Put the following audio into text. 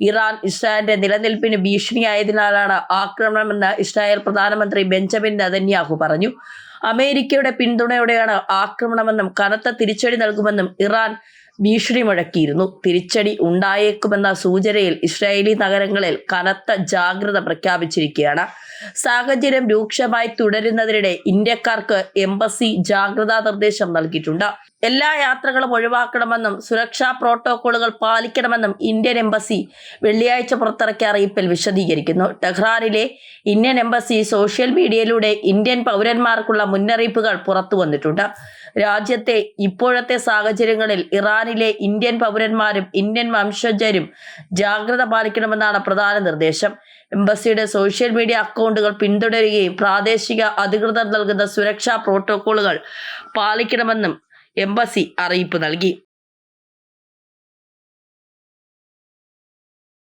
Iran ഇസ്രായേലിന്റെ നിലനിൽപ്പിന് ഭീഷണിയായതിനാലാണ് ആക്രമണമെന്ന് ഇസ്രായേൽ പ്രധാനമന്ത്രി ബെഞ്ചമിൻ നദന്യാഹു പറഞ്ഞു. അമേരിക്കയുടെ പിന്തുണയോടെയാണ് ആക്രമണമെന്നും കനത്ത തിരിച്ചടി നൽകുമെന്നും ഇറാൻ ഭീഷണി മുഴക്കിയിരുന്നു. തിരിച്ചടി ഉണ്ടായേക്കുമെന്ന സൂചനയിൽ ഇസ്രായേലി നഗരങ്ങളിൽ കനത്ത ജാഗ്രത പ്രഖ്യാപിച്ചിരിക്കുകയാണ്. സാഹചര്യം രൂക്ഷമായി തുടരുന്നതിനിടെ ഇന്ത്യക്കാർക്ക് എംബസി ജാഗ്രതാ നിർദ്ദേശം നൽകിയിട്ടുണ്ട്. എല്ലാ യാത്രകളും ഒഴിവാക്കണമെന്നും സുരക്ഷാ പ്രോട്ടോകോളുകൾ പാലിക്കണമെന്നും ഇന്ത്യൻ എംബസി വെള്ളിയാഴ്ച പുറത്തിറക്കിയ അറിയിപ്പിൽ വിശദീകരിക്കുന്നു. ടെഹ്റാനിലെ ഇന്ത്യൻ എംബസി സോഷ്യൽ മീഡിയയിലൂടെ ഇന്ത്യൻ പൗരന്മാർക്കുള്ള മുന്നറിയിപ്പുകൾ പുറത്തു വന്നിട്ടുണ്ട് രാജ്യത്തെ ഇപ്പോഴത്തെ സാഹചര്യങ്ങളിൽ ഇറാനിലെ ഇന്ത്യൻ പൗരന്മാരും ഇന്ത്യൻ വംശജരും ജാഗ്രത പാലിക്കണമെന്നാണ് പ്രധാന നിർദ്ദേശം. എംബസിയുടെ സോഷ്യൽ മീഡിയ അക്കൗണ്ടുകൾ പിന്തുടരുകയും പ്രാദേശിക അധികൃതർ നൽകുന്ന സുരക്ഷാ പ്രോട്ടോക്കോളുകൾ പാലിക്കണമെന്നും എംബസി അറിയിപ്പ് നൽകി.